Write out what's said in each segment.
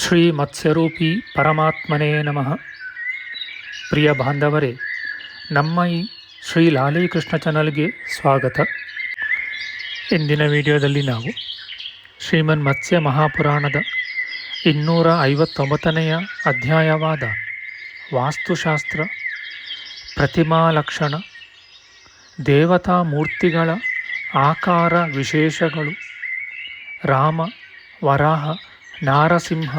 ಶ್ರುತೀನಾಂ ಶ್ರೀಮತ್ಸ್ಯರೂಪಿ ಪರಮಾತ್ಮನೇ ನಮಃ. ಪ್ರಿಯ ಬಾಂಧವರೇ, ನಮ್ಮ ಈ ಶ್ರೀ ಲಾಲೀಕೃಷ್ಣ ಚಾನಲ್ಗೆ ಸ್ವಾಗತ. ಇಂದಿನ ವಿಡಿಯೋದಲ್ಲಿ ನಾವು ಶ್ರೀಮನ್ ಮತ್ಸ್ಯ ಮಹಾಪುರಾಣದ ಇನ್ನೂರ ಐವತ್ತೊಂಬತ್ತನೆಯ ಅಧ್ಯಾಯವಾದ ವಾಸ್ತುಶಾಸ್ತ್ರ, ಪ್ರತಿಮಾ ಲಕ್ಷಣ, ದೇವತಾ ಮೂರ್ತಿಗಳ ಆಕಾರ ವಿಶೇಷಗಳು, ರಾಮ ವರಾಹ ನಾರಸಿಂಹ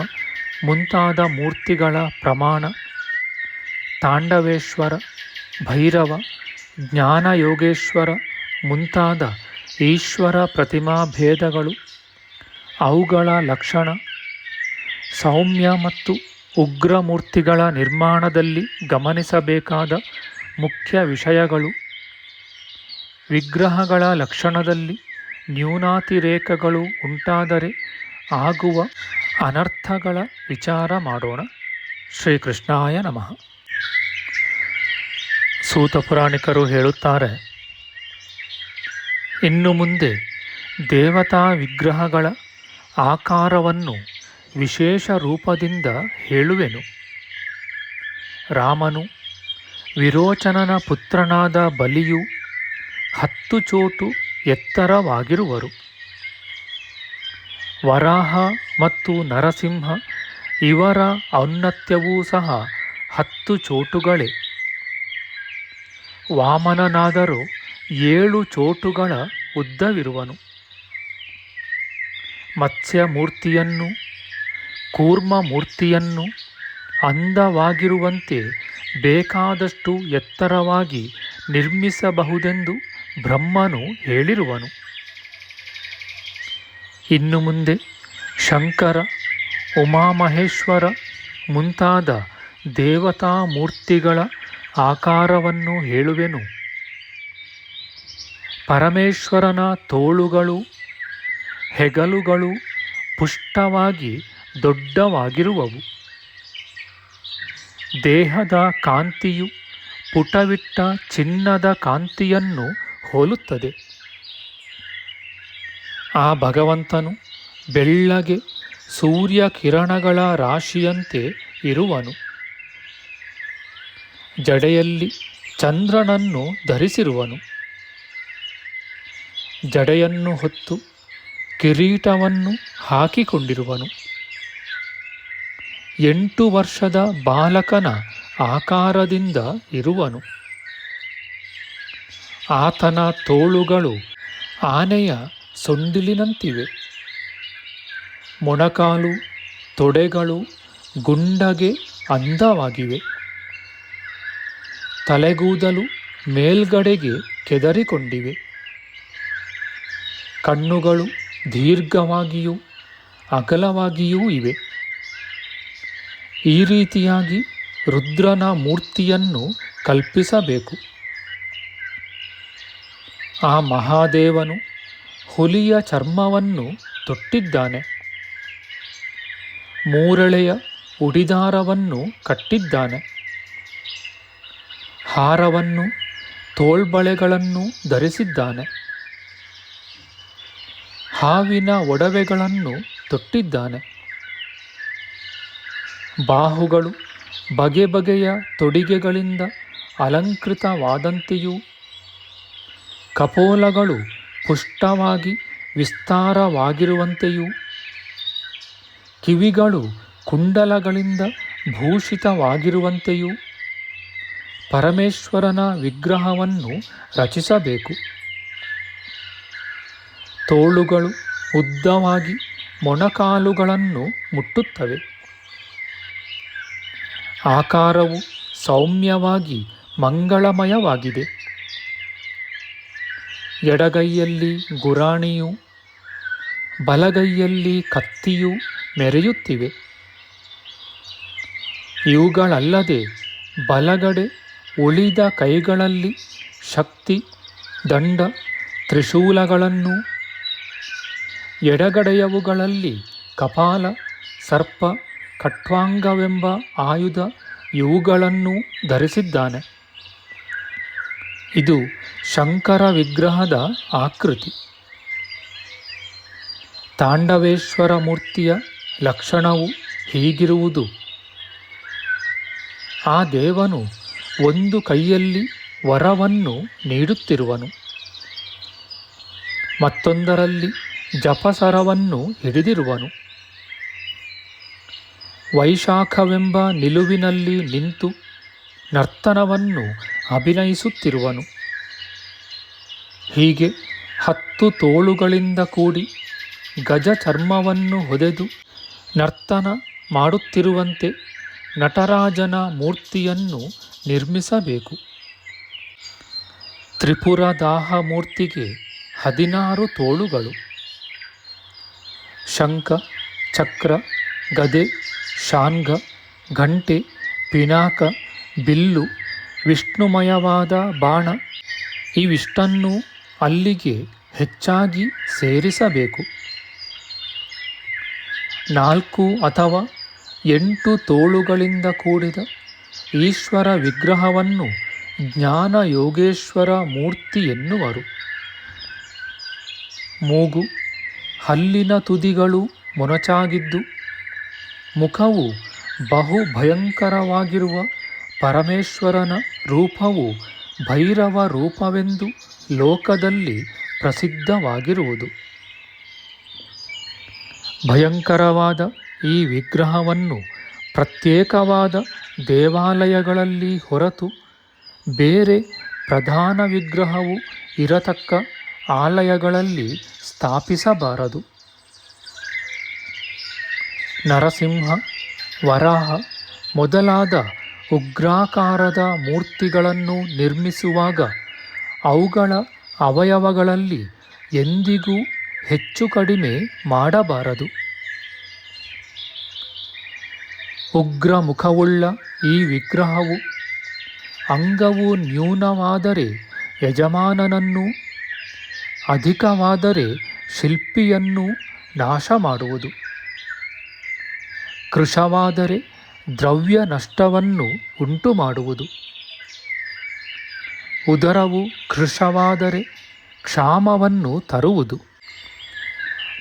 ಮುಂತಾದ ಮೂರ್ತಿಗಳ ಪ್ರಮಾಣ, ತಾಂಡವೇಶ್ವರ, ಭೈರವ, ಜ್ಞಾನಯೋಗೇಶ್ವರ ಮುಂತಾದ ಈಶ್ವರ ಪ್ರತಿಮಾ ಭೇದಗಳು, ಅವುಗಳ ಲಕ್ಷಣ, ಸೌಮ್ಯ ಮತ್ತು ಉಗ್ರ ಮೂರ್ತಿಗಳ ನಿರ್ಮಾಣದಲ್ಲಿ ಗಮನಿಸಬೇಕಾದ ಮುಖ್ಯ ವಿಷಯಗಳು, ವಿಗ್ರಹಗಳ ಲಕ್ಷಣದಲ್ಲಿ ನ್ಯೂನಾತಿರೇಕಗಳು ಉಂಟಾದರೆ ಆಗುವ ಅನರ್ಥಗಳ ವಿಚಾರ ಮಾಡೋಣ. ಶ್ರೀಕೃಷ್ಣಾಯ ನಮಃ. ಸೂತ ಪುರಾಣಿಕರು ಹೇಳುತ್ತಾರೆ, ಇನ್ನು ಮುಂದೆ ದೇವತಾ ವಿಗ್ರಹಗಳ ಆಕಾರವನ್ನು ವಿಶೇಷ ರೂಪದಿಂದ ಹೇಳುವೆನು. ರಾಮನು ವಿರೋಚನನ ಪುತ್ರನಾದ ಬಲಿಯು ಹತ್ತು ಚೋಟು ಎತ್ತರವಾಗಿರುವರು. ವರಾಹ ಮತ್ತು ನರಸಿಂಹ, ಇವರ ಔನ್ನತ್ಯವೂ ಸಹ ಹತ್ತು ಚೋಟುಗಳೇ. ವಾಮನನಾದರೂ ಏಳು ಚೋಟುಗಳ ಉದ್ದವಿರುವನು. ಮತ್ಸ್ಯಮೂರ್ತಿಯನ್ನು ಕೂರ್ಮ ಮೂರ್ತಿಯನ್ನು ಅಂದವಾಗಿರುವಂತೆ ಬೇಕಾದಷ್ಟು ಎತ್ತರವಾಗಿ ನಿರ್ಮಿಸಬಹುದೆಂದು ಬ್ರಹ್ಮನು ಹೇಳಿರುವನು. ಇನ್ನು ಮುಂದೆ ಶಂಕರ, ಉಮಾಮಹೇಶ್ವರ ಮುಂತಾದ ದೇವತಾ ಮೂರ್ತಿಗಳ ಆಕಾರವನ್ನು ಹೇಳುವೆನು. ಪರಮೇಶ್ವರನ ತೋಳುಗಳು, ಹೆಗಲುಗಳು ಪುಷ್ಟವಾಗಿ ದೊಡ್ಡವಾಗಿರುವವು. ದೇಹದ ಕಾಂತಿಯು ಪುಟವಿಟ್ಟ ಚಿನ್ನದ ಕಾಂತಿಯನ್ನು ಹೋಲುತ್ತದೆ. ಆ ಭಗವಂತನು ಬೆಳ್ಳಗೆ ಸೂರ್ಯ ಕಿರಣಗಳ ರಾಶಿಯಂತೆ ಇರುವನು. ಜಡೆಯಲ್ಲಿ ಚಂದ್ರನನ್ನು ಧರಿಸಿರುವನು. ಜಡೆಯನ್ನು ಹೊತ್ತು ಕಿರೀಟವನ್ನು ಹಾಕಿಕೊಂಡಿರುವನು. ಎಂಟು ವರ್ಷದ ಬಾಲಕನ ಆಕಾರದಿಂದ ಇರುವನು. ಆತನ ತೋಳುಗಳು ಆನೆಯ ಸೊಂಡಿಲಿನಂತಿವೆ. ಮೊಣಕಾಲು, ತೊಡೆಗಳು ಗುಂಡಗೆ ಅಂದವಾಗಿವೆ. ತಲೆಗೂದಲು ಮೇಲ್ಗಡೆಗೆ ಕೆದರಿಕೊಂಡಿವೆ. ಕಣ್ಣುಗಳು ದೀರ್ಘವಾಗಿಯೂ ಅಗಲವಾಗಿಯೂ ಇವೆ. ಈ ರೀತಿಯಾಗಿ ರುದ್ರನ ಮೂರ್ತಿಯನ್ನು ಕಲ್ಪಿಸಬೇಕು. ಆ ಮಹಾದೇವನು ಹುಲಿಯ ಚರ್ಮವನ್ನು ತೊಟ್ಟಿದ್ದಾನೆ. ಮೂರಳೆಯ ಉಡಿದಾರವನ್ನು ಕಟ್ಟಿದ್ದಾನೆ. ಹಾರವನ್ನು, ತೋಳ್ಬಳೆಗಳನ್ನು ಧರಿಸಿದ್ದಾನೆ. ಹಾವಿನ ಒಡವೆಗಳನ್ನು ತೊಟ್ಟಿದ್ದಾನೆ. ಬಾಹುಗಳು ಬಗೆ ಬಗೆಯ ತೊಡಿಗೆಗಳಿಂದ ಅಲಂಕೃತವಾದಂತೆಯೂ, ಕಪೋಲಗಳು ಪುಷ್ಟವಾಗಿ ವಿಸ್ತಾರವಾಗಿರುವಂತೆಯೂ ಕಿವಿಗಳು ಕುಂಡಲಗಳಿಂದ ಭೂಷಿತವಾಗಿರುವಂತೆಯೂ ಪರಮೇಶ್ವರನ ವಿಗ್ರಹವನ್ನು ರಚಿಸಬೇಕು. ತೋಳುಗಳು ಉದ್ದವಾಗಿ ಮೊಣಕಾಲುಗಳನ್ನು ಮುಟ್ಟುತ್ತವೆ. ಆಕಾರವು ಸೌಮ್ಯವಾಗಿ ಮಂಗಳಮಯವಾಗಿದೆ. ಎಡಗೈಯಲ್ಲಿ ಗುರಾಣಿಯು, ಬಲಗೈಯಲ್ಲಿ ಕತ್ತಿಯು ಮೆರೆಯುತ್ತಿವೆ. ಇವುಗಳಲ್ಲದೆ ಬಲಗಡೆ ಉಳಿದ ಕೈಗಳಲ್ಲಿ ಶಕ್ತಿ, ದಂಡ, ತ್ರಿಶೂಲಗಳನ್ನು, ಎಡಗಡೆಯವುಗಳಲ್ಲಿ ಕಪಾಲ, ಸರ್ಪ, ಕಟ್ವಾಂಗವೆಂಬ ಆಯುಧ ಇವುಗಳನ್ನು ಧರಿಸಿದ್ದಾನೆ. ಇದು ಶಂಕರ ವಿಗ್ರಹದ ಆಕೃತಿ. ತಾಂಡವೇಶ್ವರ ಮೂರ್ತಿಯ ಲಕ್ಷಣವು ಹೀಗಿರುವುದು. ಆ ದೇವನು ಒಂದು ಕೈಯಲ್ಲಿ ವರವನ್ನು ನೀಡುತ್ತಿರುವನು. ಮತ್ತೊಂದರಲ್ಲಿ ಜಪಸರವನ್ನು ಹಿಡಿದಿರುವನು. ವೈಶಾಖವೆಂಬ ನಿಲುವಿನಲ್ಲಿ ನಿಂತು ನರ್ತನವನ್ನು ಅಭಿನಯಿಸುತ್ತಿರುವನು. ಹೀಗೆ ಹತ್ತು ತೋಳುಗಳಿಂದ ಕೂಡಿ ಗಜ ಚರ್ಮವನ್ನು ಹೊದೆದು ನರ್ತನ ಮಾಡುತ್ತಿರುವಂತೆ ನಟರಾಜನ ಮೂರ್ತಿಯನ್ನು ನಿರ್ಮಿಸಬೇಕು. ತ್ರಿಪುರದಾಹ ಮೂರ್ತಿಗೆ ಹದಿನಾರು ತೋಳುಗಳು. ಶಂಖ, ಚಕ್ರ, ಗದೆ, ಶಾನ್ಗ ಘಂಟೆ ಪಿನಾಕ, ಬಿಲ್ಲು, ವಿಷ್ಣುಮಯವಾದ ಬಾಣ ಇವಿಷ್ಟನ್ನು ಅಲ್ಲಿಗೆ ಹೆಚ್ಚಾಗಿ ಸೇರಿಸಬೇಕು. ನಾಲ್ಕು ಅಥವಾ ಎಂಟು ತೋಳುಗಳಿಂದ ಕೂಡಿದ ಈಶ್ವರ ವಿಗ್ರಹವನ್ನು ಜ್ಞಾನ ಯೋಗೇಶ್ವರ ಮೂರ್ತಿ ಎನ್ನುವರು. ಮೂಗು ಹಲ್ಲಿನ ತುದಿಗಳು ಮೊನಚಾಗಿದ್ದು, ಮುಖವು ಬಹು ಭಯಂಕರವಾಗಿರುವ ಪರಮೇಶ್ವರನ ರೂಪವು ಭೈರವ ರೂಪವೆಂದು ಲೋಕದಲ್ಲಿ ಪ್ರಸಿದ್ಧವಾಗಿರುವುದು. ಭಯಂಕರವಾದ ಈ ವಿಗ್ರಹವನ್ನು ಪ್ರತ್ಯೇಕವಾದ ದೇವಾಲಯಗಳಲ್ಲಿ ಹೊರತು ಬೇರೆ ಪ್ರಧಾನ ವಿಗ್ರಹವು ಇರತಕ್ಕ ಆಲಯಗಳಲ್ಲಿ ಸ್ಥಾಪಿಸಬಾರದು. ನರಸಿಂಹ, ವರಾಹ ಮೊದಲಾದ ಉಗ್ರಾಕಾರದ ಮೂರ್ತಿಗಳನ್ನು ನಿರ್ಮಿಸುವಾಗ ಅವುಗಳ ಅವಯವಗಳಲ್ಲಿ ಎಂದಿಗೂ ಹೆಚ್ಚು ಕಡಿಮೆ ಮಾಡಬಾರದು. ಉಗ್ರ ಮುಖವುಳ್ಳ ಈ ವಿಗ್ರಹವು ಅಂಗವು ನ್ಯೂನವಾದರೆ ಯಜಮಾನನನ್ನು, ಅಧಿಕವಾದರೆ ಶಿಲ್ಪಿಯನ್ನು ನಾಶ ಮಾಡುವುದು ಕೃಶವಾದರೆ ದ್ರವ್ಯ ನಷ್ಟವನ್ನು ಉಂಟು ಮಾಡುವುದು ಉದರವು ಕೃಶವಾದರೆ ಕ್ಷಾಮವನ್ನು ತರುವುದು.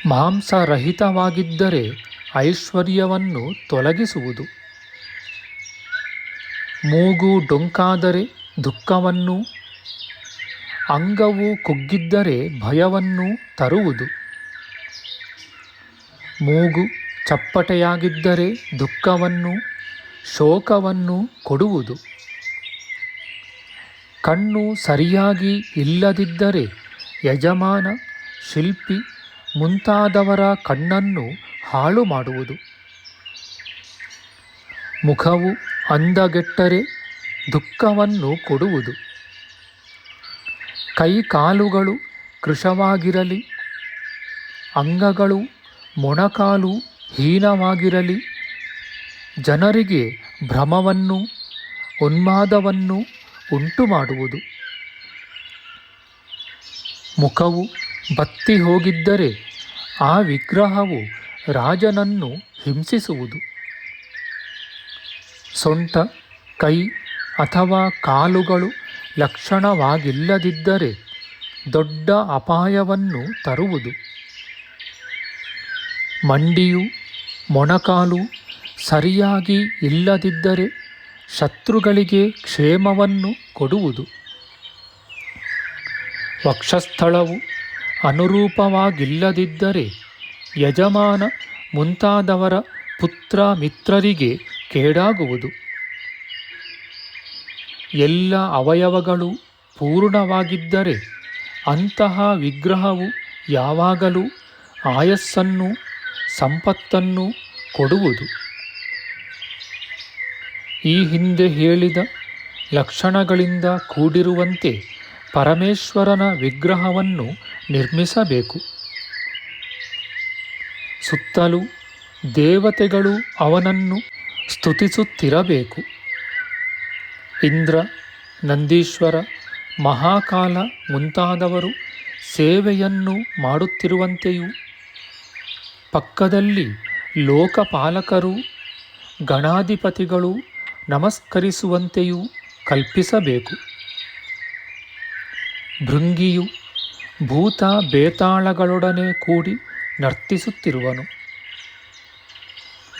ಮಾಂಸರಹಿತವಾಗಿದ್ದರೆ ಐಶ್ವರ್ಯವನ್ನು ತೊಲಗಿಸುವುದು. ಮೂಗು ಡೊಂಕಾದರೆ ದುಃಖವನ್ನು, ಅಂಗವು ಕುಗ್ಗಿದ್ದರೆ ಭಯವನ್ನು ತರುವುದು. ಮೂಗು ಚಪ್ಪಟೆಯಾಗಿದ್ದರೆ ದುಃಖವನ್ನು, ಶೋಕವನ್ನು ಕೊಡುವುದು. ಕಣ್ಣು ಸರಿಯಾಗಿ ಇಲ್ಲದಿದ್ದರೆ ಯಜಮಾನ, ಶಿಲ್ಪಿ ಮುಂತಾದವರ ಕಣ್ಣನ್ನು ಹಾಳು ಮಾಡುವುದು. ಮುಖವು ಅಂದಗೆಟ್ಟರೆ ದುಃಖವನ್ನು ಕೊಡುವುದು. ಕೈ ಕಾಲುಗಳು ಕೃಶವಾಗಿರಲಿ, ಅಂಗಗಳು ಮೊಣಕಾಲು ಹೀನವಾಗಿರಲಿ, ಜನರಿಗೆ ಭ್ರಮವನ್ನು, ಉನ್ಮಾದವನ್ನು ಉಂಟು ಮಾಡುವುದು. ಮುಖವು ಬತ್ತಿ ಹೋಗಿದ್ದರೆ ಆ ವಿಗ್ರಹವು ರಾಜನನ್ನು ಹಿಂಸಿಸುವುದು. ಸೊಂಟ ಕೈ ಅಥವಾ ಕಾಲುಗಳು ಲಕ್ಷಣವಾಗಿಲ್ಲದಿದ್ದರೆ ದೊಡ್ಡ ಅಪಾಯವನ್ನು ತರುವುದು. ಮಂಡಿಯು ಮೊಣಕಾಲು ಸರಿಯಾಗಿ ಇಲ್ಲದಿದ್ದರೆ ಶತ್ರುಗಳಿಗೆ ಕ್ಷೇಮವನ್ನು ಕೊಡುವುದು. ವಕ್ಷಸ್ಥಳವು ಅನುರೂಪವಾಗಿಲ್ಲದಿದ್ದರೆ ಯಜಮಾನ ಮುಂತಾದವರ ಪುತ್ರ ಮಿತ್ರರಿಗೆ ಕೇಡಾಗುವುದು. ಎಲ್ಲ ಅವಯವಗಳು ಪೂರ್ಣವಾಗಿದ್ದರೆ ಅಂತಹ ವಿಗ್ರಹವು ಯಾವಾಗಲೂ ಆಯಸ್ಸನ್ನು, ಸಂಪತ್ತನ್ನು ಕೊಡುವುದು. ಈ ಹಿಂದೆ ಹೇಳಿದ ಲಕ್ಷಣಗಳಿಂದ ಕೂಡಿರುವಂತೆ ಪರಮೇಶ್ವರನ ವಿಗ್ರಹವನ್ನು ನಿರ್ಮಿಸಬೇಕು. ಸುತ್ತಲೂ ದೇವತೆಗಳು ಅವನನ್ನು ಸ್ತುತಿಸುತ್ತಿರಬೇಕು. ಇಂದ್ರ, ನಂದೀಶ್ವರ, ಮಹಾಕಾಲ ಮುಂತಾದವರು ಸೇವೆಯನ್ನು ಮಾಡುತ್ತಿರುವಂತೆಯೂ ಪಕ್ಕದಲ್ಲಿ ಲೋಕಪಾಲಕರು, ಗಣಾಧಿಪತಿಗಳು ನಮಸ್ಕರಿಸುವಂತೆಯೂ ಕಲ್ಪಿಸಬೇಕು. ಭೃಂಗಿಯು ಭೂತ ಬೇತಾಳಗಳೊಡನೆ ಕೂಡಿ ನರ್ತಿಸುತ್ತಿರುವನು.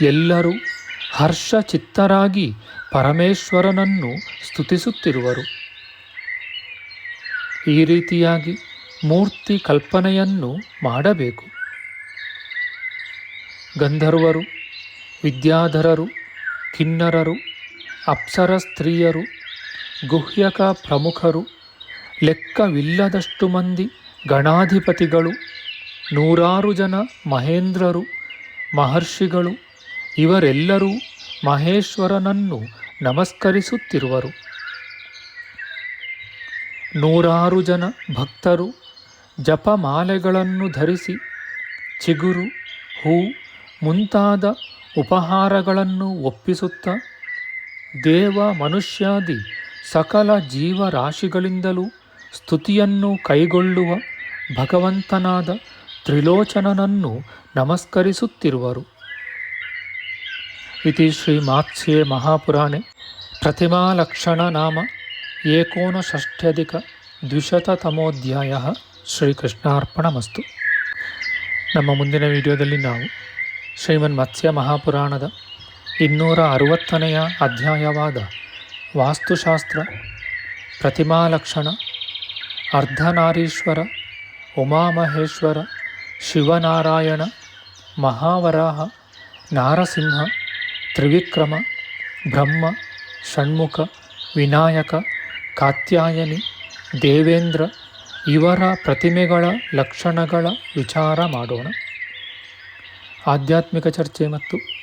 ಎಲ್ಲರೂ ಹರ್ಷಚಿತ್ತರಾಗಿ ಪರಮೇಶ್ವರನನ್ನು ಸ್ತುತಿಸುತ್ತಿರುವರು. ಈ ರೀತಿಯಾಗಿ ಮೂರ್ತಿ ಕಲ್ಪನೆಯನ್ನು ಮಾಡಬೇಕು. ಗಂಧರ್ವರು, ವಿದ್ಯಾಧರರು, ಕಿನ್ನರರು ಅಪ್ಸರ ಸ್ತ್ರೀಯರು, ಗುಹ್ಯಕ ಪ್ರಮುಖರು, ಲೆಕ್ಕವಿಲ್ಲದಷ್ಟು ಮಂದಿ ಗಣಾಧಿಪತಿಗಳು, ನೂರಾರು ಜನ ಮಹೇಂದ್ರರು, ಮಹರ್ಷಿಗಳು, ಇವರೆಲ್ಲರೂ ಮಹೇಶ್ವರನನ್ನು ನಮಸ್ಕರಿಸುತ್ತಿರುವರು. ನೂರಾರು ಜನ ಭಕ್ತರು ಜಪಮಾಲೆಗಳನ್ನು ಧರಿಸಿ ಚಿಗುರು, ಹೂ ಮುಂತಾದ ಉಪಹಾರಗಳನ್ನು ಒಪ್ಪಿಸುತ್ತಾ ದೇವ ಮನುಷ್ಯಾದಿ ಸಕಲ ಜೀವರಾಶಿಗಳಿಂದಲೂ ಸ್ತುತಿಯನ್ನು ಕೈಗೊಳ್ಳುವ ಭಗವಂತನಾದ ತ್ರಿಲೋಚನನನ್ನು ನಮಸ್ಕರಿಸುತ್ತಿರುವರು. ಇತಿ ಶ್ರೀ ಮಾತ್ಸ್ಯೆ ಮಹಾಪುರಾಣೆ ಪ್ರತಿಮಾಲಕ್ಷಣ ನಾಮ ಏಕೋನಷಷ್ಠ್ಯಧಿಕ ದ್ವಿಶತತಮೋಧ್ಯಾಯ ಶ್ರೀಕೃಷ್ಣಾರ್ಪಣಮಸ್ತು. ನಮ್ಮ ಮುಂದಿನ ವಿಡಿಯೋದಲ್ಲಿ ನಾವು ಶ್ರೀಮನ್ ಮತ್ಸ್ಯ ಮಹಾಪುರಾಣದ ಇನ್ನೂರ ಅರುವತ್ತನೆಯ ಅಧ್ಯಾಯವಾದ ವಾಸ್ತುಶಾಸ್ತ್ರ, ಪ್ರತಿಮಾಲಕ್ಷಣ, ಅರ್ಧನಾರೀಶ್ವರ, ಉಮಾಮಹೇಶ್ವರ, ಶಿವನಾರಾಯಣ, ಮಹಾವರಾಹ, ನಾರಸಿಂಹ, ತ್ರಿವಿಕ್ರಮ, ಬ್ರಹ್ಮ, ಷಣ್ಮುಖ, ವಿನಾಯಕ, ಕಾತ್ಯಾಯನಿ, ದೇವೇಂದ್ರ ಇವರ ಪ್ರತಿಮೆಗಳ ಲಕ್ಷಣಗಳ ವಿಚಾರ ಮಾಡೋಣ. ಆಧ್ಯಾತ್ಮಿಕ ಚರ್ಚೆ ಮತ್ತು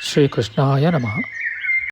ಶ್ರೀಕೃಷ್ಣಾಯ ನಮಃ